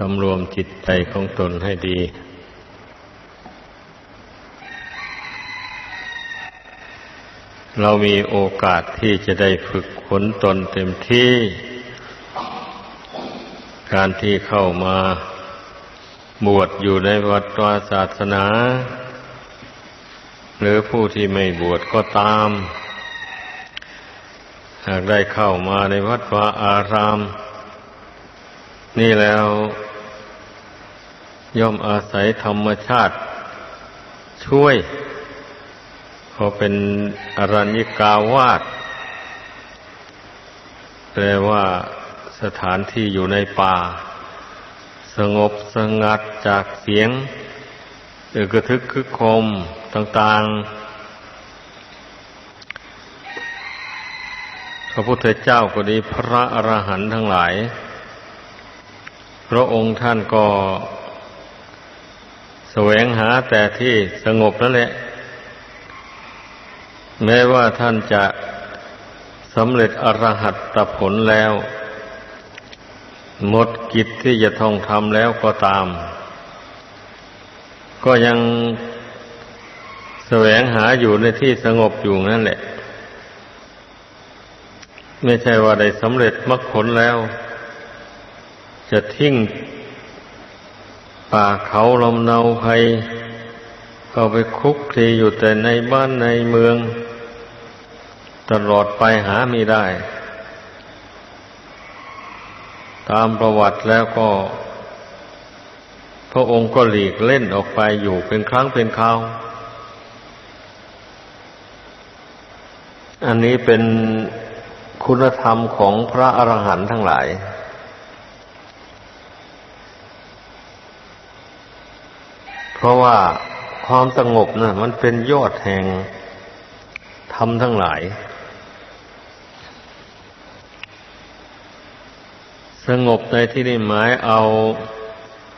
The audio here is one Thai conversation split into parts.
สำรวมจิตใจของตนให้ดี เรามีโอกาสที่จะได้ฝึกขนตนเต็มที่ การที่เข้ามาบวชอยู่ในวัดวาศาสนา หรือผู้ที่ไม่บวชก็ตาม หากได้เข้ามาในวัดวาอารามนี่แล้ว ย่อมอาศัยธรรมชาติ ช่วยเขาเป็นอรัญญิกาวาสแปลว่าสถานที่อยู่ในป่า สงบสงัดจากเสียงอึกระทึกคึกคมต่างๆ พระพุทธเจ้าก็ดีพระอรหันต์ทั้งหลาย พระองค์ท่านก็ วงหาแต่ที่สงบนั่นแหละ แม้ว่าท่านจะสำเร็จอรหัตตผลแล้ว หมดกิจที่จะท่องทำแล้วก็ตาม ก็ยังแสวงหาอยู่ในที่สงบอยู่นั่นแหละ ไม่ใช่ว่าได้สำเร็จมรรคผลแล้ว จะทิ้ง ป่าเขาลำเนาภัยเข้าไปคุกคลีอยู่แต่ในบ้านในเมือง ตลอดไปหาไม่ได้ ตามประวัติแล้วก็ พระองค์ก็หลีกเล่นออกไปอยู่เป็นครั้งเป็นคราว อันนี้เป็นคุณธรรมของพระอรหันต์ทั้งหลาย เพราะว่าความสงบนะ่ะ มันเป็นยอดแห่งธรรมทั้งหลาย สงบในที่นี้หมายเอา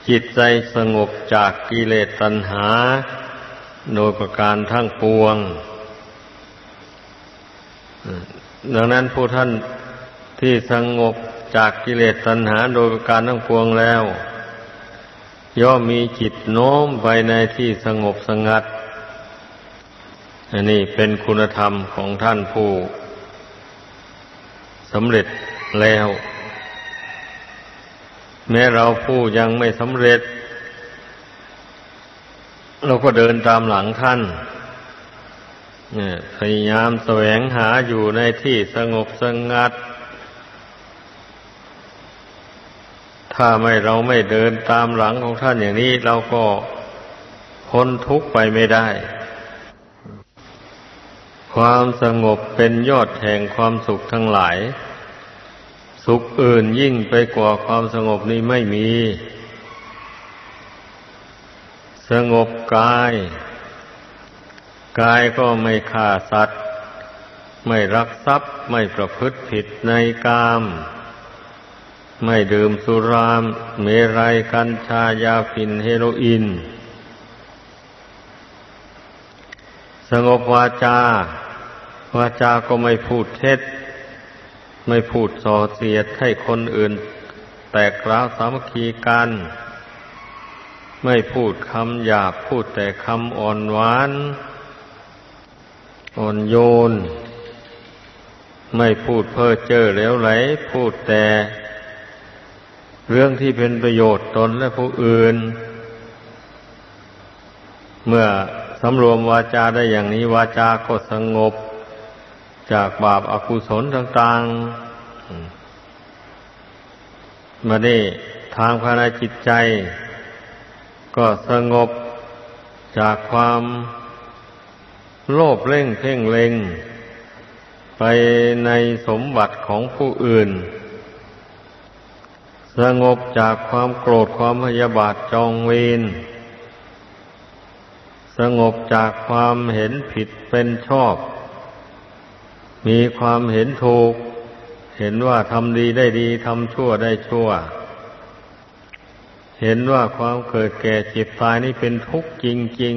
จิตใจสงบจากกิเลสตัณหา โดยประการทั้งปวง ดังนั้นผู้ท่านที่สงบจากกิเลสตัณหาโดยประการทั้งปวงแล้ว ย่อมมีจิตโน้มไปในที่สงบสงัด อันนี้เป็นคุณธรรมของท่านผู้สำเร็จแล้ว แม้เราผู้ยังไม่สำเร็จ เราก็เดินตามหลังท่านพยายามแสวงหาอยู่ในที่สงบสงัด ถ้าไม่เราไม่เดินตามหลังของท่านอย่างนี้ เราก็พ้นทุกข์ไปไม่ได้ ความสงบเป็นยอดแห่งความสุขทั้งหลาย สุขอื่นยิ่งไปกว่าความสงบนี้ไม่มี สงบกาย กายก็ไม่ฆ่าสัตว์ ไม่รักทรัพย์ไม่ประพฤติผิดในกาม ไม่ดื่มสุราม เมรัยกัญชายาฝิ่นเฮโรอีน สงบวาจา วาจาก็ไม่พูดเท็จ ไม่พูดส่อเสียดให้คนอื่น แตกร้าวสามัคคีกัน ไม่พูดคำหยาบพูดแต่คำอ่อนหวาน อ่อนโยน ไม่พูดเพ้อเจ้อเหลวไหล พูดแต่ เรื่องที่เป็นประโยชน์ตนและผู้อื่น เมื่อสำรวมวาจาได้อย่างนี้วาจาก็สงบ จากบาปอากุศลต่างๆมาได้ทางภายในจิตใจ ก็สงบจากความโลภเร่งเพ่งเล็ง ไปในสมบัติของผู้อื่น สงบจากความโกรธความพยาบาทจองเวรสงบจากความเห็นผิดเป็นชอบ มีความเห็นถูก เห็นว่าทำดีได้ดีทำชั่วได้ชั่ว เห็นว่าความเกิดแก่เจ็บตายนี่เป็นทุกข์จริง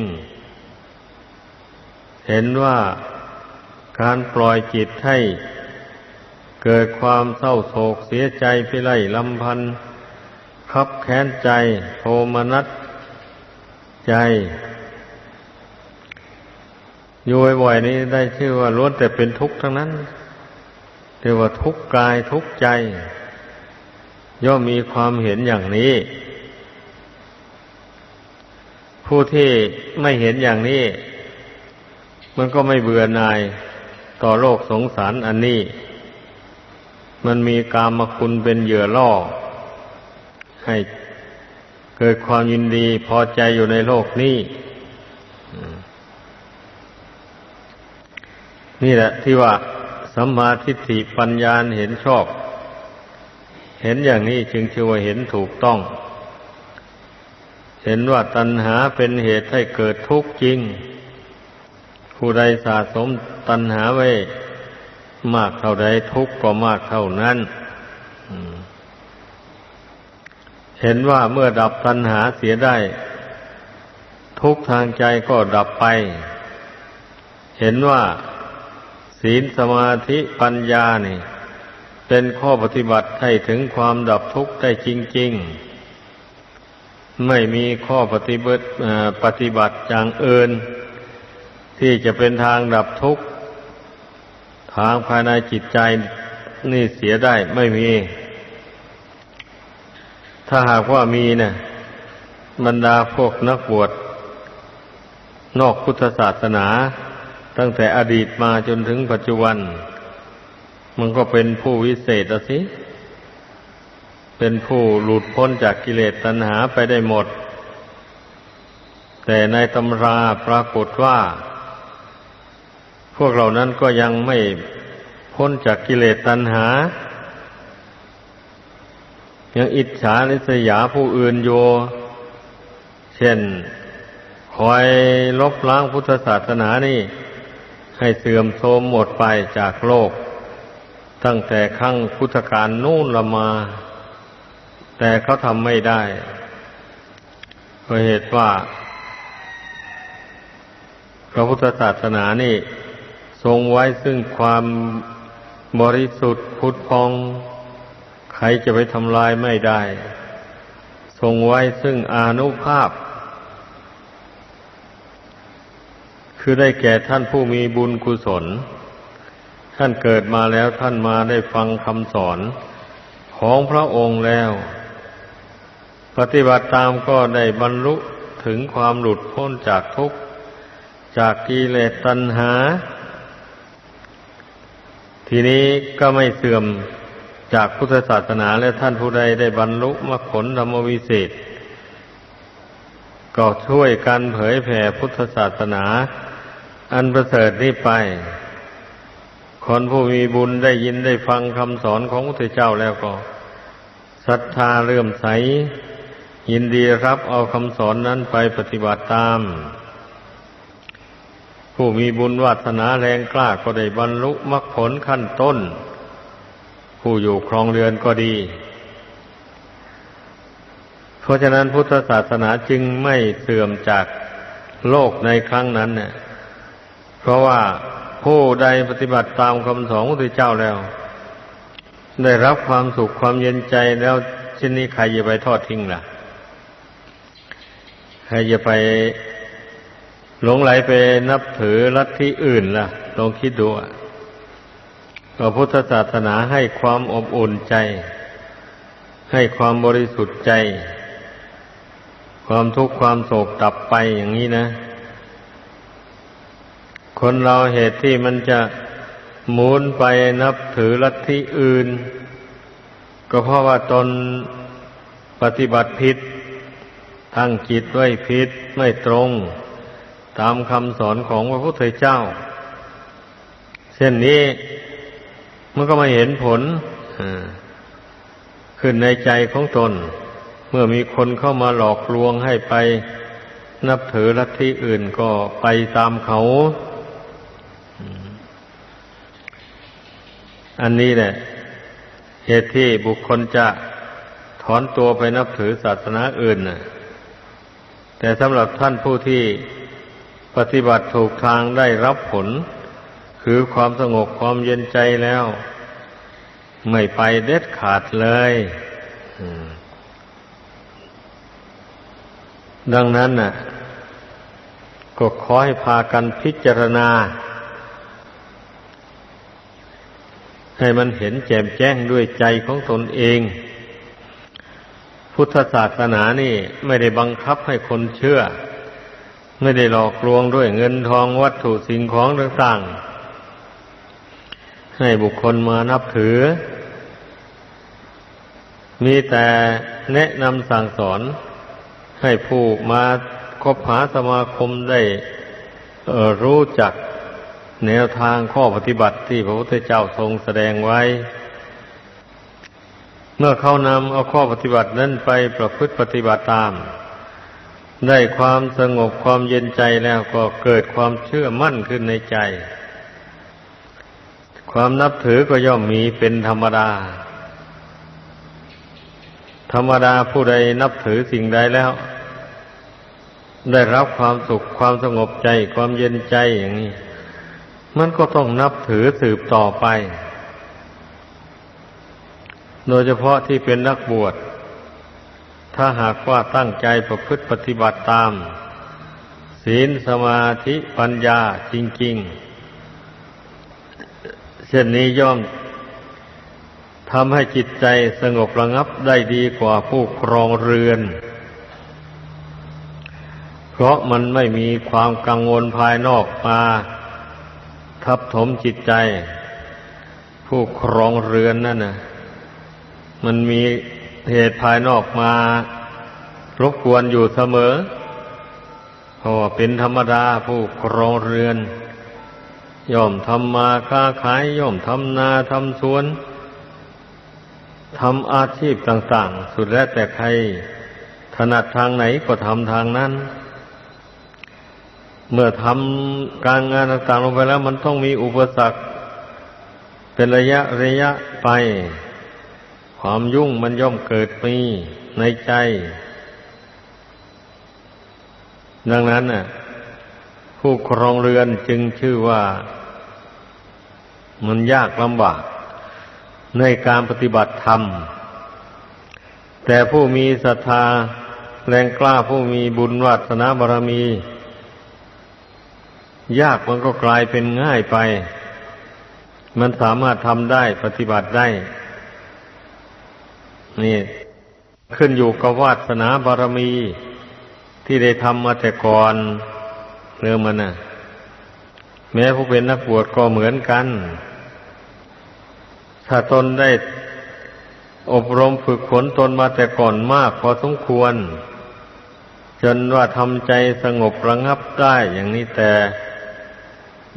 ๆ เห็นว่าการปล่อยจิตให้ เกิดความเศร้าโศกเสียใจพิไรลำพันธ์คับแค้นใจโทมนัสใจอยู่บ่อยๆนี้ได้ชื่อว่าล้วนแต่เป็นทุกข์ทั้งนั้นเรียกว่าทุกข์กายทุกข์ใจ ย่อมมีความเห็นอย่างนี้ ผู้ที่ไม่เห็นอย่างนี้ มันก็ไม่เบื่อหน่ายต่อโลกสงสารอันนี้ มันมีกามคุณเป็นเหยื่อล่อ ให้เกิดความยินดีพอใจอยู่ในโลกนี้ นี่แหละที่ว่าสัมมาทิฏฐิปัญญาเห็นชอบ เห็นอย่างนี้จึงชื่อว่าเห็นถูกต้อง เห็นว่าตัณหาเป็นเหตุให้เกิดทุกข์จริง ผู้ใดสะสมตัณหาไว้ มากเท่าใดทุกข์ก็มากเท่านั้นเห็นว่าเมื่อดับตัณหาเสียได้ ทุกทางใจก็ดับไป เห็นว่า ศีลสมาธิปัญญานี่ เป็นข้อปฏิบัติให้ถึงความดับทุกข์ได้จริง ๆ ไม่มีข้อปฏิบัติปฏิบัติอย่างอื่น ที่จะเป็นทางดับทุกข์ ทางภายในจิตใจนี่เสียได้ไม่มี ถ้าหากว่ามีเนะี่ยบรรดาพวกนักบวชนอกพุทธศาสนา ตั้งแต่อดีตมาจนถึงปัจจุบัน มันก็เป็นผู้วิเศษสิ เป็นผู้หลุดพ้นจากกิเลสตัณหาไปได้หมด แต่ในตำราปรากฏว่า วกเหล่านั้นก็ยังไม่พ้นจากกิเลสตัณหา ยังอิจฉาริษยาผู้อื่นโย เช่น คอยลบล้างพุทธศาสนานี่ ให้เสื่อมโทรมหมดไปจากโลก ตั้งแต่ครั้งพุทธกาลนู่นละมา แต่เขาทำไม่ได้เพราะเหตุว่า พระพุทธศาสนานี่ ทรงไว้ซึ่งความบริสุทธิ์พุทธพอง ใครจะไปทำลายไม่ได้ ทรงไว้ซึ่งอานุภาพ คือได้แก่ท่านผู้มีบุญกุศล ท่านเกิดมาแล้วท่านมาได้ฟังคำสอนของพระองค์แล้ว ปฏิบัติตามก็ได้บรรลุถึงความหลุดพ้นจากทุกข์ จากกิเลสตัณหา ทีนี้ก็ไม่เสื่อมจากพุทธศาสนาและท่านผู้ใดได้บรรลุมรรคผลธรรมวิเศษ ก็ช่วยกันเผยแผ่พุทธศาสนา อันประเสริฐนี้ไป คนผู้มีบุญได้ยินได้ฟังคำสอนของพระเจ้าแล้วก็ศรัทธาเลื่อมใส ยินดีรับเอาคำสอนนั้นไปปฏิบัติตาม ผู้มีบุญวาสนาแรงกล้าก็ได้บรรลุมรรคผลขั้นต้น ผู้อยู่ครองเรือนก็ดี เพราะฉะนั้นพุทธศาสนาจึงไม่เสื่อมจากโลกในครั้งนั้นเนี่ยเพราะว่าผู้ใดปฏิบัติตามคำสอนของพระเจ้าแล้ว ได้รับความสุขความเย็นใจแล้วเช่นนี้ใครจะไปทอดทิ้งล่ะ ใครจะไป หลงไหลไปนับถือลัทธิอื่นล่ะลองคิดดูก็พุทธศาสนาให้ความอบอุ่นใจ ให้ความบริสุทธิ์ใจ ความทุกข์ความโศกดับไปอย่างนี้นะ คนเราเหตุที่มันจะหมุนไปนับถือลัทธิอื่น ก็เพราะว่าตนปฏิบัติผิดตั้งจิตไว้ผิดไม่ตรง ตามคำสอนของพระพุทธเจ้า เช่นนี้มันก็ม่เห็นผลขึ้นในใจของตน เมื่อมีคนเข้ามาหลอกลวงให้ไปนับถือลัทธิอื่นก็ไปตามเขา อันนี้แหละเหตุที่บุคคลจะถอนตัวไปนับถือศาสนาอื่นแต่สำหรับท่านผู้ที่ ปฏิบัติถูกทางได้รับผล คือความสงบความเย็นใจแล้ว ไม่ไปเด็ดขาดเลยดังนั้นน่ะ ก็ขอให้พากันพิจารณา ให้มันเห็นแจ่มแจ้งด้วยใจของตนเอง พุทธศาสนานี่ไม่ได้บังคับให้คนเชื่อ ไม่ได้หลอกลวงด้วยเงินทองวัตถุสิ่งของต่างๆ ให้บุคคลมานับถือ มีแต่แนะนำสั่งสอน ให้ผู้มาคบหาสมาคมได้รู้จักแนวทางข้อปฏิบัติที่พระพุทธเจ้าทรงแสดงไว้ เมื่อเขานำเอาข้อปฏิบัตินั้นไปประพฤติปฏิบัติตาม ได้ความสงบความเย็นใจแล้วก็เกิดความเชื่อมั่นขึ้นในใจ ความนับถือก็ย่อมมีเป็นธรรมดา ธรรมดาผู้ใดนับถือสิ่งใดแล้ว ได้รับความสุขความสงบใจ ความเย็นใจอย่างนี้ มันก็ต้องนับถือสืบต่อไป โดยเฉพาะที่เป็นนักบวช ถ้าหากว่าตั้งใจประพฤติปฏิบัติตาม ศีลสมาธิปัญญาจริง ๆ เช่นนี้ย่อมทำให้จิตใจสงบระงับได้ดีกว่าผู้ครองเรือน เพราะมันไม่มีความกังวลภายนอกมาทับถมจิตใจ ผู้ครองเรือนนั่นนะมันมี เหตุภายนอกมารบกวนอยู่เสมอเพราะเป็นธรรมดาผู้ครองเรือน ย่อมทำมาค้าขาย ย่อมทำนาทำสวนทำอาชีพต่าง ๆ สุดแล้วแต่ใครถนัดทางไหนก็ทำทางนั้น เมื่อทำการงานต่างๆลงไปแล้ว มันต้องมีอุปสรรค เป็นระยะระยะไป ความยุ่งมันย่อมเกิดมีในใจ ดังนั้นน่ะ ผู้ครองเรือนจึงชื่อว่ามันยากลำบาก ในการปฏิบัติธรรม แต่ผู้มีศรัทธาแรงกล้าผู้มีบุญวัสนาบารมี ยากมันก็กลายเป็นง่ายไป มันสามารถทำได้ปฏิบัติได้ นี่ขึ้นอยู่กับวาสนาบารมี ที่ได้ทำมาแต่ก่อนเรื่องมันน่ะ แม้ผู้เป็นนักบวชก็เหมือนกัน ถ้าตนได้อบรมฝึกฝนตนมาแต่ก่อนมาก พอสมควร จนว่าทำใจสงบระงับได้อย่างนี้แต่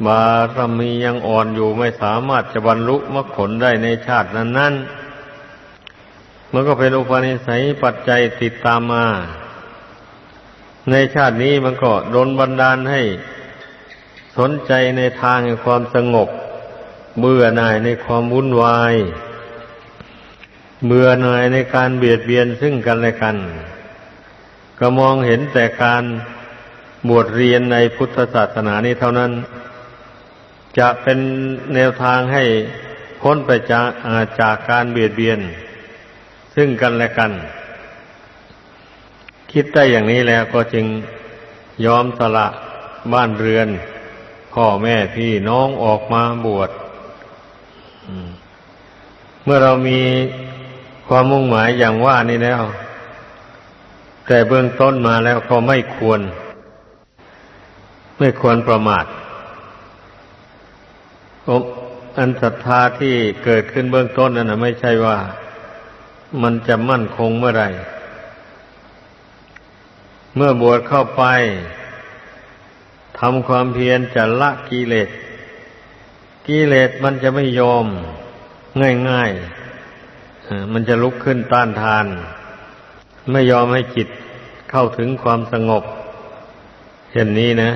บารมียังอ่อนอยู่ไม่สามารถจะบรรลุมรรคผลได้ในชาตินั้นๆ มันก็เป็นอุปนิสัยปัจจัยติดตามมา ในชาตินี้มันก็โดนบันดาลให้สนใจในทางแห่งความสงบ เบื่อหน่ายในความวุ่นวาย เบื่อหน่ายในการเบียดเบียนซึ่งกันและกัน ก็มองเห็นแต่การบวชเรียนในพุทธศาสนานี้เท่านั้น จะเป็นแนวทางให้พ้นไปจากจากการเบียดเบียน ซึ่งกันและกัน คิดได้อย่างนี้แล้วก็จึงยอมสละบ้านเรือน พ่อแม่พี่น้องออกมาบวชเมื่อเรามีความมุ่งหมายอย่างว่านี้แล้ว แต่เบื้องต้นมาแล้วก็ไม่ควร ไม่ควรประมาทอันศรัทธาที่เกิดขึ้นเบื้องต้นนั้นนะไม่ใช่ว่า มันจะมั่นคงเมื่อไหร่ เมื่อบวชเข้าไปทำความเพียรจะละกิเลสกิเลสมันจะไม่ยอมง่ายๆมันจะลุกขึ้นต้านทาน ไม่ยอมให้จิตเข้าถึงความสงบเช่นนี้นะ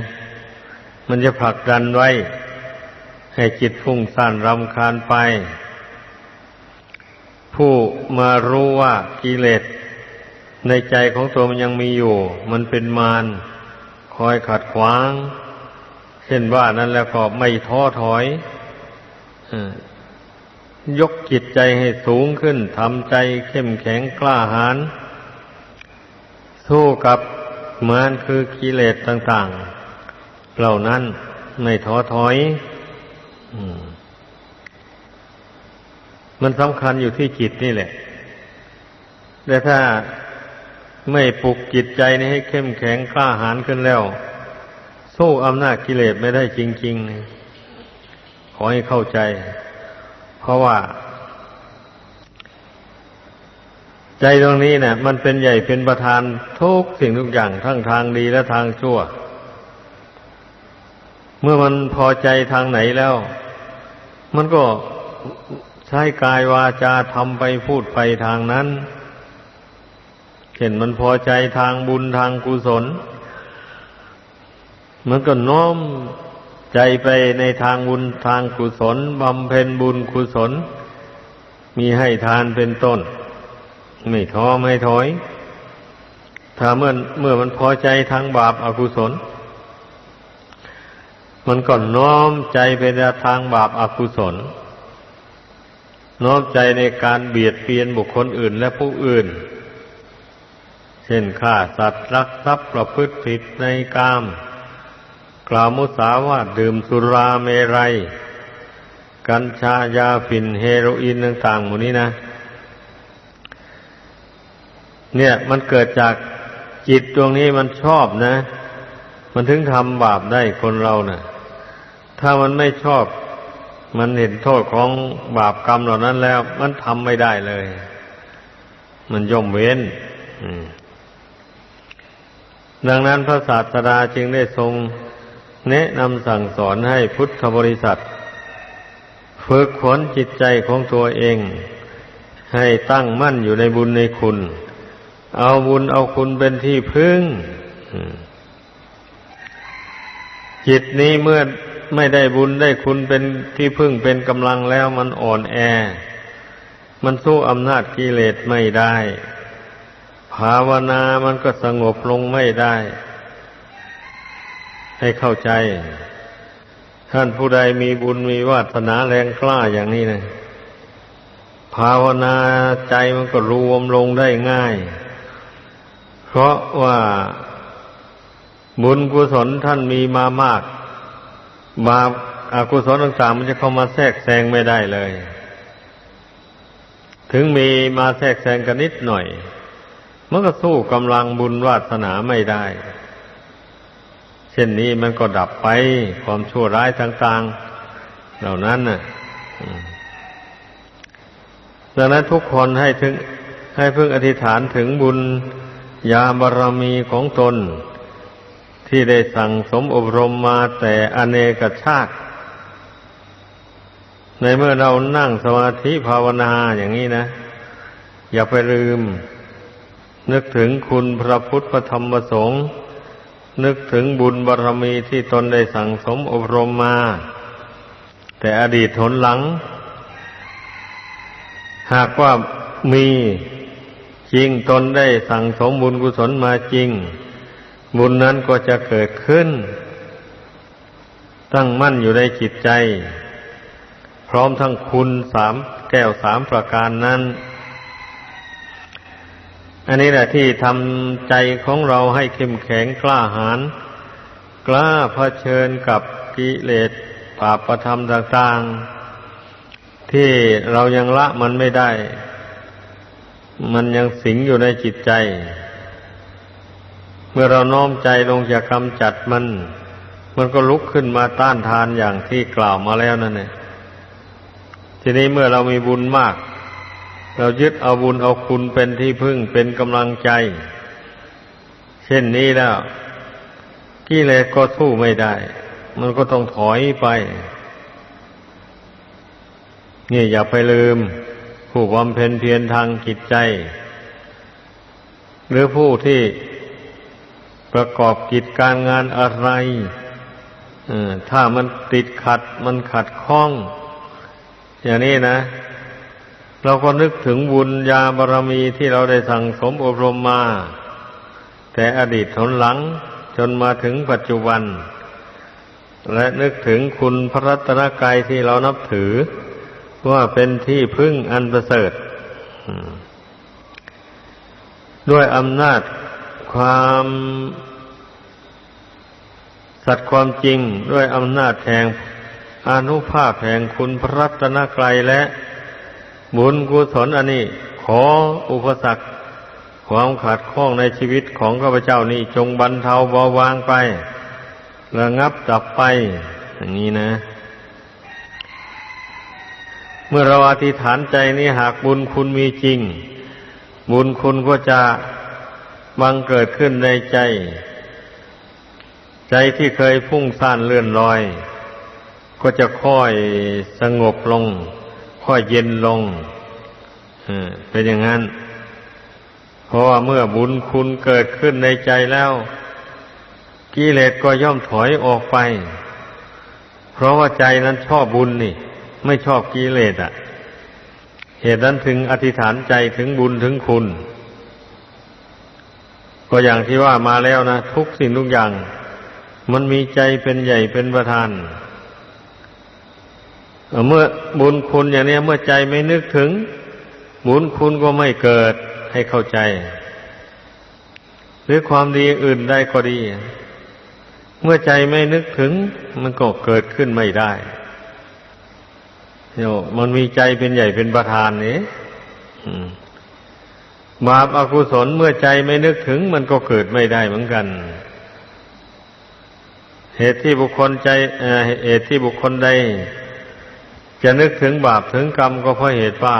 มันจะผลักดันไว้ ให้จิตฟุ้งซ่านรำคาญไป ผู้มารู้ว่ากิเลสในใจของตัวมันยังมีอยู่ มันเป็นมารคอยขัดขวาง เช่นว่านั้นแล้วก็ไม่ท้อถอยยกจิตใจให้สูงขึ้นทำใจเข้มแข็งกล้าหาญสู้กับมันคือกิเลสต่าง ๆ เหล่านั้นไม่ท้อถอย อืม มันสำคัญอยู่ที่จิตนี่แหละ แต่ถ้าไม่ปลุกจิตใจนี้ให้เข้มแข็งกล้าหาญขึ้นแล้ว สู้อำนาจกิเลสไม่ได้จริงๆ ขอให้เข้าใจ เพราะว่า ใจตรงนี้เนี่ยมันเป็นใหญ่เป็นประธานทุกสิ่งทุกอย่างทั้งทางดีและทางชั่ว เมื่อมันพอใจทางไหนแล้ว มันก็ ใช้กายวาจาทำไปพูดไปทางนั้นเห็นมันพอใจทางบุญทางกุศล มันก็น้อมใจไปในทางบุญทางกุศลบำเพ็ญบุญกุศล มีให้ทานเป็นต้น ไม่ท้อไม่ถอย ถ้าเมื่อเมื่อมันพอใจทางบาปอากุศล มันก็น้อมใจไปในทางบาปอากุศล น้อมใจในการเบียดเบียนบุคคลอื่นและผู้อื่น เช่นฆ่าสัตว์รักทรัพย์ประพฤติผิดในกาม กล่าวมุสาวาทดื่มสุราเมรัย กัญชายาฝิ่นเฮโรอีนต่างๆหมดนี้นะ เนี่ยมันเกิดจากจิตดวงนี้มันชอบนะ มันถึงทำบาปได้คนเรานะ่ะ ถ้ามันไม่ชอบ มันเห็นโทษของบาปกรรมเหล่านั้นแล้ว มันทำไม่ได้เลย มันย่อมเว้นดังนั้นพระศาสดาจึงได้ทรงแนะนำสั่งสอนให้พุทธบริษัท ฝึกฝนจิตใจของตัวเอง ให้ตั้งมั่นอยู่ในบุญในคุณ เอาบุญเอาคุณเป็นที่พึ่งจิตนี้เมื่อ ไม่ได้บุญได้คุณเป็นที่พึ่งเป็นกำลังแล้วมันอ่อนแอ มันสู้อำนาจกิเลสไม่ได้ ภาวนามันก็สงบลงไม่ได้ ให้เข้าใจ ท่านผู้ใดมีบุญมีวาสนาแรงกล้าอย่างนี้นะภาวนาใจมันก็รวมลงได้ง่าย เพราะว่าบุญกุศลท่านมีมามาก บาปอากุศลต่างๆมันจะเข้ามาแทรกแซงไม่ได้เลย ถึงมีมาแทรกแซงกันนิดหน่อย มันก็สู้กำลังบุญวาสนาไม่ได้ เช่นนี้มันก็ดับไปความชั่วร้ายต่างๆ เหล่านั้นน่ะดังนั้นทุกคนให้ถึงให้พึ่งอธิษฐานถึงบุญญาบารมีของตน ที่ได้สั่งสมอบรมมาแต่อเนกชาติ ในเมื่อเรานั่งสมาธิภาวนาอย่างนี้นะ อย่าไปลืม นึกถึงคุณพระพุทธพระธรรมพระสงฆ์นึกถึงบุญบารรมีที่ตนได้สั่งสมอบรมมา แต่อดีตทนหลัง หากว่ามีจริงตนได้สั่งสมบุญกุศลมาจริง บุญนั้นก็จะเกิดขึ้น ตั้งมั่นอยู่ในจิตใจ พร้อมทั้งคุณสามแก้วสามประการนั้น อันนี้แหละที่ทำใจของเราให้เข้มแข็งกล้าหาญกล้าเผชิญกับกิเลสปาประธรรมต่างๆ ที่เรายังละมันไม่ได้ มันยังสิงอยู่ในจิตใจ เมื่อเราน้อมใจลงจะกำจัดมัน มันก็ลุกขึ้นมาต้านทานอย่างที่กล่าวมาแล้วนั่นเองทีนี้เมื่อเรามีบุญมาก เรายึดเอาบุญเอาคุณเป็นที่พึ่งเป็นกำลังใจ เช่นนี้แล้วกิเลสก็สู้ไม่ได้ มันก็ต้องถอยไป นี่อย่าไปลืม ผู้บำเพ็ญเพียรทางจิตใจ หรือผู้ที่ ประกอบกิจการงานอะไรถ้ามันติดขัดมันขัดข้อง อย่างนี้นะ เราก็นึกถึงบุญญาบารรมีที่เราได้สั่งสมอบรมมา แต่อดีตทนหลังจนมาถึงปัจจุบัน และนึกถึงคุณพระรัตนกายที่เรานับถือ ว่าเป็นที่พึ่งอันประเสริฐด้วยอำนาจ ความสัตว์ความจริงด้วยอำนาจแห่งอนุภาพแห่งคุณพระรัตนกรัยและบุญกุศลอันนี้ ขออุปสรรคความขาดข้องในชีวิตของข้าพเจ้านี้จงบรรเทาเบาบางไประงับดับไป อย่างนี้นะ เมื่อเราอธิษฐานใจนี้หากบุญคุณมีจริง บุญคุณก็จะ บังเกิดขึ้นในใจ ใจที่เคยพุ่งซ่านเลื่อนลอย ก็จะค่อยสงบลง ค่อยเย็นลงเป็นอย่างนั้น เพราะว่าเมื่อบุญคุณเกิดขึ้นในใจแล้วกิเลสก็ย่อมถอยออกไป เพราะว่าใจนั้นชอบบุญนี่ ไม่ชอบกิเลสอะ เหตุนั้นถึงอธิษฐานใจถึงบุญถึงคุณ ก็อย่างที่ว่ามาแล้วนะทุกสิ่งทุกอย่าง มันมีใจเป็นใหญ่เป็นประธาน เมื่อบุญคุณอย่างนี้เมื่อใจไม่นึกถึง บุญคุณก็ไม่เกิดให้เข้าใจ หรือความดีอื่นได้ก็ดี เมื่อใจไม่นึกถึง มันก็เกิดขึ้นไม่ได้โยมันมีใจเป็นใหญ่เป็นประธานนี่ บาปอากุศลเมื่อใจไม่นึกถึง มันก็เกิดไม่ได้เหมือนกัน เหตุที่บุคคลใจเหตุที่บุคคลใด จะนึกถึงบาปถึงกรรมก็เพราะเหตุว่า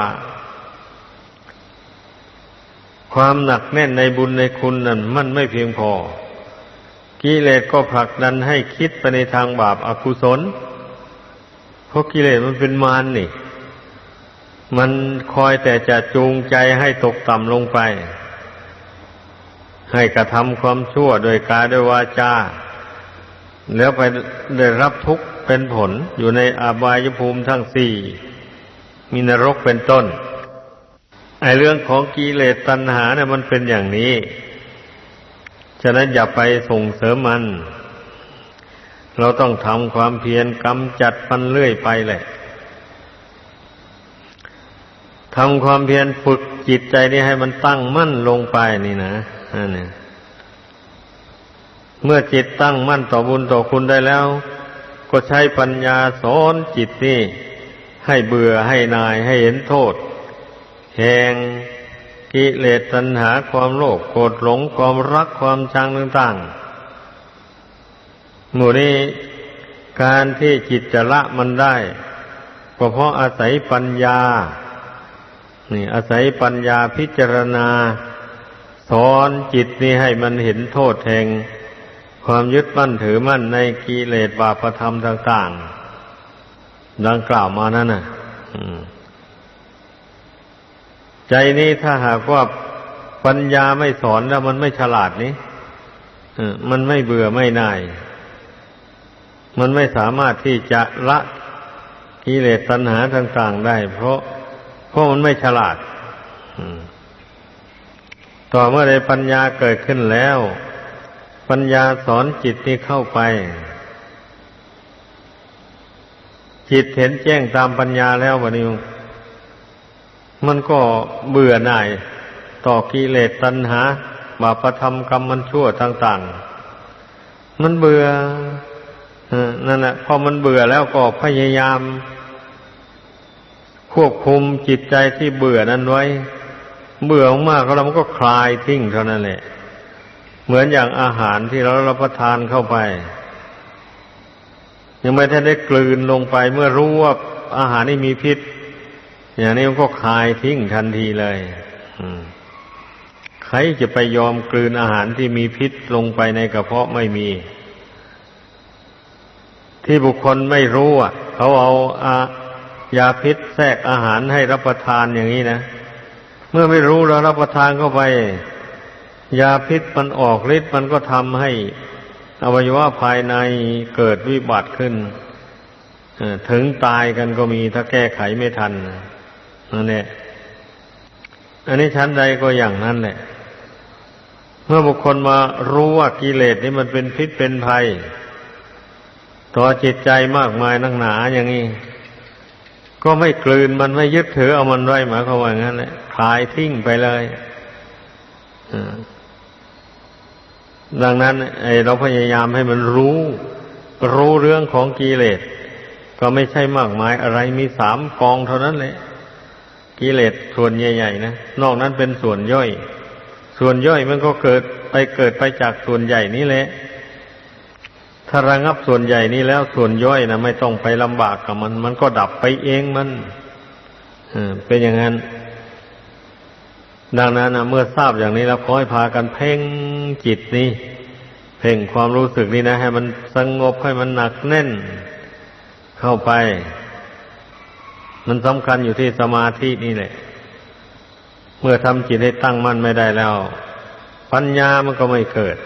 ความหนักแน่นในบุญในคุณนั้นมันไม่เพียงพอ กิเลสก็ผลักดันให้คิดไปในทางบาปอากุศลเพราะกิเลสมันเป็นมารนนี่ มันคอยแต่จะจูงใจให้ตกต่ำลงไป ให้กระทำความชั่วโดยกายด้วยวาจาแล้วไปได้รับทุกข์เป็นผลอยู่ในอบายภูมิทั้งสี่ มีนรกเป็นต้น ไอเรื่องของกิเลสตัณหาเนี่ยมันเป็นอย่างนี้ ฉะนั้นอย่าไปส่งเสริมมัน เราต้องทำความเพียรกำจัดมันเรื่อยไปแหละ ทำความเพียรฝึกจิตใจนี้ให้มันตั้งมั่นลงไปนี่นะนั่นเนี่ยเมื่อจิตตั้งมั่นต่อบุญต่อคุณได้แล้ว ก็ใช้ปัญญาสอนจิตนี่ ให้เบื่อให้นายให้เห็นโทษ แห่งกิเลสตัณหาความโลภโกรธหลงความรักความชังต่างๆหมู่นี้การที่จิตจะละมันได้ก็เพราะอาศัยปัญญา นี่อาศัยปัญญาพิจารณา สอนจิตนี้ให้มันเห็นโทษแห่ง ความยึดมั่นถือมั่นในกิเลสบาปธรรมต่าง ๆ ดังกล่าวมานั่นน่ะใจนี้ถ้าหากว่าปัญญาไม่สอนแล้วมันไม่ฉลาดนี้มันไม่เบื่อไม่น่าย มันไม่สามารถที่จะละกิเลสตัณหาต่าง ๆ ได้ เพราะ เพราะมันไม่ฉลาดต่อเมื่อใดปัญญาเกิดขึ้นแล้ว ปัญญาสอนจิตนี้เข้าไป จิตเห็นแจ้งตามปัญญาแล้ววันนี้มันก็เบื่อหน่าย ต่อกิเลสตัณหา บาปธรรมกรรมมันชั่วต่างๆ มันเบื่อนั่นแหละพอมันเบื่อแล้วก็พยายาม ควบคุมจิตใจที่เบื่อนั้นไว้ เบื่อมากแล้วมันก็คลายทิ้งเท่านั้นแหละ เหมือนอย่างอาหารที่เรารับประทานเข้าไป ยังไม่ทันได้กลืนลงไปเมื่อรู้ว่าอาหารนี้มีพิษ อย่างนี้มันก็คลายทิ้งทันทีเลยใครจะไปยอมกลืนอาหารที่มีพิษลงไปในกระเพาะไม่มี ที่บุคคลไม่รู้อะ เขาเอาอา ยาพิษแทรกอาหารให้รับประทานอย่างนี้นะ เมื่อไม่รู้แล้วรับประทานเข้าไป ยาพิษมันออกฤทธิ์มันก็ทำให้อวัยวะภายในเกิดวิบัติขึ้นถึงตายกันก็มีถ้าแก้ไขไม่ทันนั่นแหละอันนี้ชั้นใดก็อย่างนั้นแหละ เมื่อบุคคลมารู้ว่ากิเลสนี่มันเป็นพิษเป็นภัย ต่อจิตใจมากมายนักหนาอย่างนี้ ก็ไม่กลืนมันไม่ยึดถือเอามันไว้หมายความว่างั้นแหละคลายทิ้งไปเลยดังนั้นไอเราพยายามให้มันรู้ รู้เรื่องของกิเลส ก็ไม่ใช่มากมายอะไรมีสามกองเท่านั้นแหละกิเลสส่วนใหญ่ๆนะนอกนั้นเป็นส่วนย่อย ส่วนย่อยมันก็เกิดไปเกิดไปจากส่วนใหญ่นี่แหละ ถ้าระงับส่วนใหญ่นี้แล้วส่วนย่อยนะไม่ต้องไปลำบากกับมัน มันก็ดับไปเองมันเป็นอย่างนั้น ดังนั้นนะเมื่อทราบอย่างนี้แล้วขอให้พากันเพ่งจิตนี้ เพ่งความรู้สึกนี้นะ ให้มันสงบให้มันหนักแน่น เข้าไป มันสำคัญอยู่ที่สมาธินี่แหละ เมื่อทำจิตให้ตั้งมั่นไม่ได้แล้ว ปัญญามันก็ไม่เกิด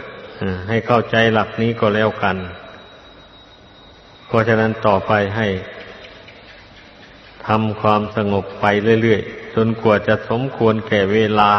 ให้เข้าใจหลักนี้ก็แล้วกัน เพราะฉะนั้นต่อไปให้ทำความสงบไปเรื่อยๆ จนกว่าจะสมควรแก่เวลา